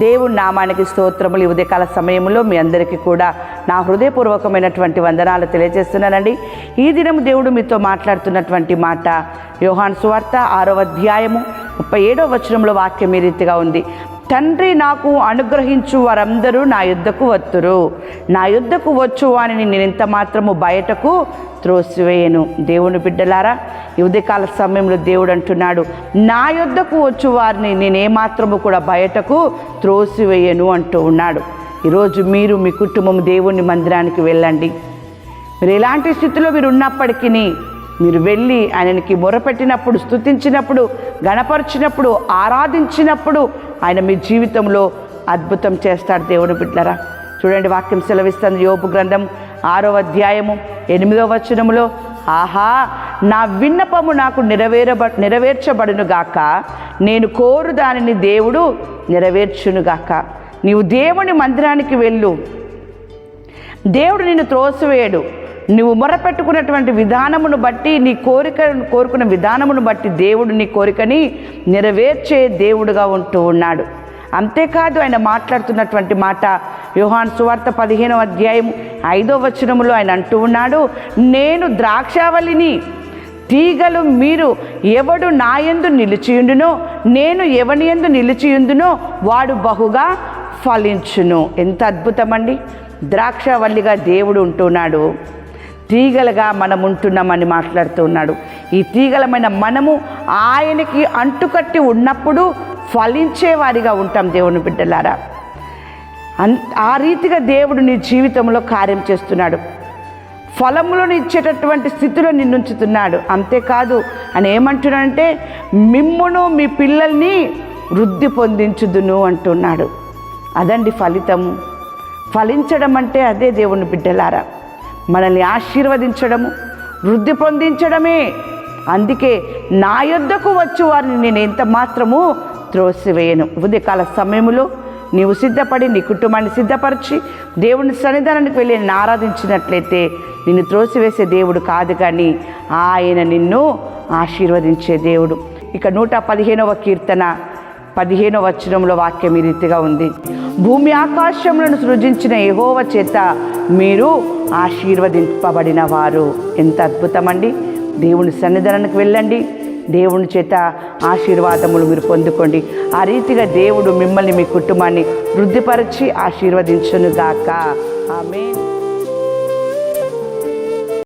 దేవుడి నామానికి స్తోత్రములు ఉదయకాల సమయంలో మీ అందరికీ కూడా నా హృదయపూర్వకమైనటువంటి వందనాలు తెలియజేస్తున్నానండి. ఈ దినం దేవుడు మీతో మాట్లాడుతున్నటువంటి మాట యోహాన్ సువార్త ఆరో అధ్యాయము ముప్పై ఏడో వచనంలో వాక్యం ఈ రీతిగా ఉంది. తండ్రి నాకు అనుగ్రహించు వారందరూ నా యుద్ధకు వత్తురు. నా యుద్ధకు వచ్చు వారిని నేను ఎంత మాత్రము బయటకు త్రోసివేయను. దేవుని బిడ్డలారా ఈ ఉదయకాల సమయంలో దేవుడు అంటున్నాడు నా యుద్ధకు వచ్చు వారిని నేనేమాత్రము కూడా బయటకు త్రోసివేయను అంటూ ఉన్నాడు. ఈరోజు మీరు మీ కుటుంబం దేవుని మందిరానికి వెళ్ళండి. మీరు ఎలాంటి స్థితిలో మీరు ఉన్నప్పటికీ మీరు వెళ్ళి ఆయనకి మొరపెట్టినప్పుడు స్తుతించినప్పుడు గణపరిచినప్పుడు ఆరాధించినప్పుడు ఆయన మీ జీవితంలో అద్భుతం చేస్తాడు దేవుని బిడ్డరా చూడండి వాక్యం సెలవిస్తుంది. యోపు గ్రంథం ఆరో అధ్యాయము ఎనిమిదో వచనములో ఆహా నా విన్నపము నాకు నెరవేరబ నెరవేర్చబడును గాక. నేను కోరు దానిని దేవుడు నెరవేర్చునుగాక నీవు దేవుని మందిరానికి వెళ్ళు. దేవుడు నిన్ను త్రోసివేయడు. నువ్వు మొరపెట్టుకున్నటువంటి విధానమును బట్టి నీ కోరిక కోరుకున్న విధానమును బట్టి దేవుడు నీ కోరికని నెరవేర్చే దేవుడుగా ఉంటూ ఉన్నాడు. అంతేకాదు ఆయన మాట్లాడుతున్నటువంటి మాట యోహాన్ సువార్త పదిహేనవ అధ్యాయం ఐదో వచనములో ఆయన అంటూ ఉన్నాడు నేను ద్రాక్షావళిని తీగలు మీరు ఎవడు నాయందు నిలిచియుండునో నేను ఎవని ఎందు నిలిచియుందునో వాడు బహుగా ఫలించును. ఎంత అద్భుతమండి. ద్రాక్షవల్లిగా దేవుడు ఉంటున్నాడు తీగలుగా మనం ఉంటున్నామని మాట్లాడుతూ ఉన్నాడు. ఈ తీగలమైన మనము ఆయనకి అంటుకట్టి ఉన్నప్పుడు ఫలించేవారిగా ఉంటాం దేవుని బిడ్డలారా. అన్ ఆ రీతిగా దేవుడు నీ జీవితంలో కార్యం చేస్తున్నాడు. ఫలములను ఇచ్చేటటువంటి స్థితిలో నిన్నుంచుతున్నాడు. అంతేకాదు అని ఏమంటున్నాడంటే మిమ్మును మీ పిల్లల్ని వృద్ధి పొందించుదును అంటున్నాడు. అదండి ఫలితము. ఫలించడం అంటే అదే దేవుని బిడ్డలారా. మనల్ని ఆశీర్వదించడము వృద్ధి పొందించడమే. అందుకే నా యొద్దకు వచ్చు వారిని నేను ఎంత మాత్రము త్రోసివేయను. ఉదయకాల సమయంలో నీవు సిద్ధపడి నీ కుటుంబాన్ని సిద్ధపరిచి దేవుని సన్నిధానానికి వెళ్ళి నేను ఆరాధించినట్లయితే నిన్ను త్రోసివేసే దేవుడు కాదు కానీ ఆయన నిన్ను ఆశీర్వదించే దేవుడు. ఇక నూట పదిహేనవ కీర్తన పదిహేనవ వచనంలో వాక్యం ఈ రీతిగా ఉంది. భూమి ఆకాశములను సృజించిన యహోవ చేత మీరు ఆశీర్వదింపబడిన వారు ఎంత అద్భుతమండి. దేవుని సన్నిధానానికి వెళ్ళండి. దేవుని చేత ఆశీర్వాదములు మీరు పొందుకోండి. ఆ రీతిగా దేవుడు మిమ్మల్ని మీ కుటుంబాన్ని వృద్ధిపరిచి ఆశీర్వదించునుగాక. ఆమె